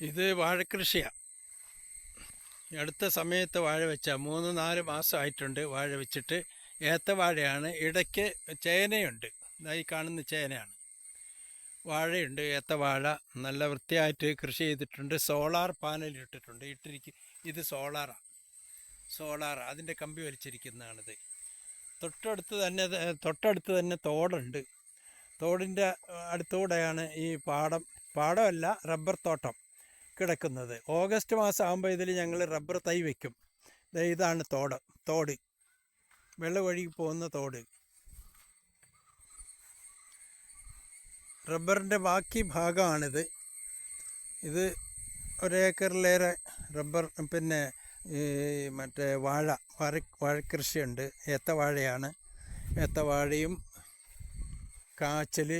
ഇത് വാഴക്കൃഷിയാണ് അടുത്ത സമയത്ത് വാഴ വെച്ച മൂന്ന് നാല് മാസമായിട്ടുണ്ട് വാഴ വെച്ചിട്ട്. ഏത്തവാഴയാണ് ഇടയ്ക്ക് ചേനയുണ്ട്. ഈ കാണുന്ന ചേനയാണ്. വാഴയുണ്ട്. ഏത്തവാഴ നല്ല വൃത്തിയായിട്ട് കൃഷി ചെയ്തിട്ടുണ്ട്. സോളാർ പാനൽ ഇട്ടിട്ടുണ്ട്. ഇട്ടിരിക്കും ഇത് സോളാറാണ് സോളാർ അതിന്റെ കമ്പി വലിച്ചിരിക്കുന്നതാണിത്. തൊട്ടടുത്ത് തന്നെ തൊട്ടടുത്ത് തന്നെ തോടുണ്ട്. തോടിന്റെ അടുത്തൂടെയാണ് ഈ പാടം. പാടമല്ല റബ്ബർ തോട്ടം. കിടക്കുന്നത്. ഓഗസ്റ്റ് മാസം ആകുമ്പോൾ ഇതിൽ ഞങ്ങൾ റബ്ബർ തൈ വയ്ക്കും ഇതാണ് തോട് തോട്. വെള്ളം ഒഴുകി പോകുന്ന തോട്. റബ്ബറിന്റെ ബാക്കി ഭാഗമാണിത്. ഇത് ഒരേക്കറിലേറെ റബ്ബർ പിന്നെ ഈ മറ്റേ വാഴ വാഴ വാഴക്കൃഷിയുണ്ട്. ഏത്തവാഴയാണ്. ഏത്തവാഴയും കാച്ചൽ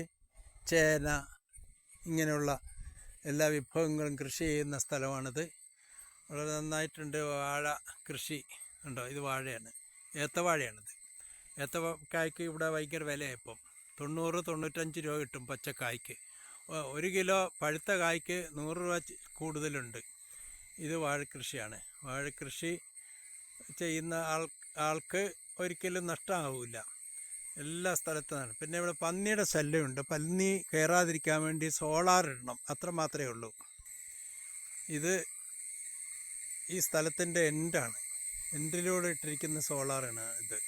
ചേന ഇങ്ങനെയുള്ള എല്ലാ വിഭവങ്ങളും കൃഷി ചെയ്യുന്ന സ്ഥലമാണിത്. വളരെ നന്നായിട്ടുണ്ട് വാഴ കൃഷി. ഉണ്ടോ ഇത് വാഴയാണ്. ഏത്തവാഴയാണിത് ഏത്തക്കായ്ക്ക് ഇവിടെ ഭയങ്കര വിലയാണ് ഇപ്പം. തൊണ്ണൂറ് തൊണ്ണൂറ്റഞ്ച് രൂപ കിട്ടും പച്ചക്കായ്ക്ക്. ഒരു കിലോ പഴുത്ത കായ്ക്ക് നൂറ് രൂപ കൂടുതലുണ്ട്. ഇത് വാഴക്കൃഷിയാണ് വാഴക്കൃഷി ചെയ്യുന്ന ആൾ ആൾക്ക് ഒരിക്കലും നഷ്ടമാവില്ല എല്ലാ സ്ഥലത്തുമാണ് പിന്നെ ഇവിടെ പന്നിയുടെ ശല്യമുണ്ട്. പന്നി കയറാതിരിക്കാൻ വേണ്ടി സോളാർ ഇടണം. അത്ര മാത്രമേ ഉള്ളൂ. ഇത് ഈ സ്ഥലത്തിന്റെ എൻഡാണ്. എൻഡിലൂടെ ഇട്ടിരിക്കുന്ന സോളാറാണ് ഇത്.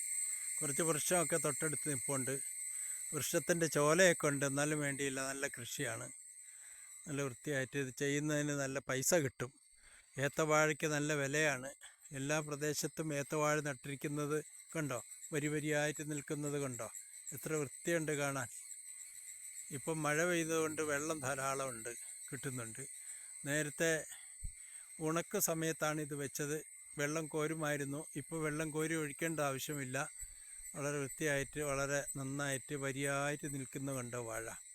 കുറച്ച് വൃക്ഷമൊക്കെ തൊട്ടടുത്ത് നിൽപ്പുണ്ട് വൃക്ഷത്തിന്റെ ചോലയൊക്കെ ഉണ്ട്. എന്നാലും വേണ്ടിയില്ല. നല്ല കൃഷിയാണ്. നല്ല വൃത്തിയായിട്ട് ഇത് ചെയ്യുന്നതിന് നല്ല പൈസ കിട്ടും. ഏത്തവാഴയ്ക്ക് നല്ല വിലയാണ്. എല്ലാ പ്രദേശത്തും ഏത്തവാഴ നട്ടിരിക്കുന്നത് കണ്ടോ? വരി വരിയായിട്ട് നിൽക്കുന്നത് കണ്ടോ? എത്ര വൃത്തിയുണ്ട് കാണാൻ. ഇപ്പം മഴ പെയ്തുകൊണ്ട് വെള്ളം ധാരാളമുണ്ട് കിട്ടുന്നുണ്ട്. നേരത്തെ ഉണക്ക സമയത്താണ് ഇത് വെച്ചത്. വെള്ളം കോരുമായിരുന്നു. ഇപ്പോൾ വെള്ളം കോരി ഒഴിക്കേണ്ട ആവശ്യമില്ല. വളരെ വൃത്തിയായിട്ട് വളരെ നന്നായിട്ട് വരിയായിട്ട് നിൽക്കുന്ന കണ്ടോ വാഴ.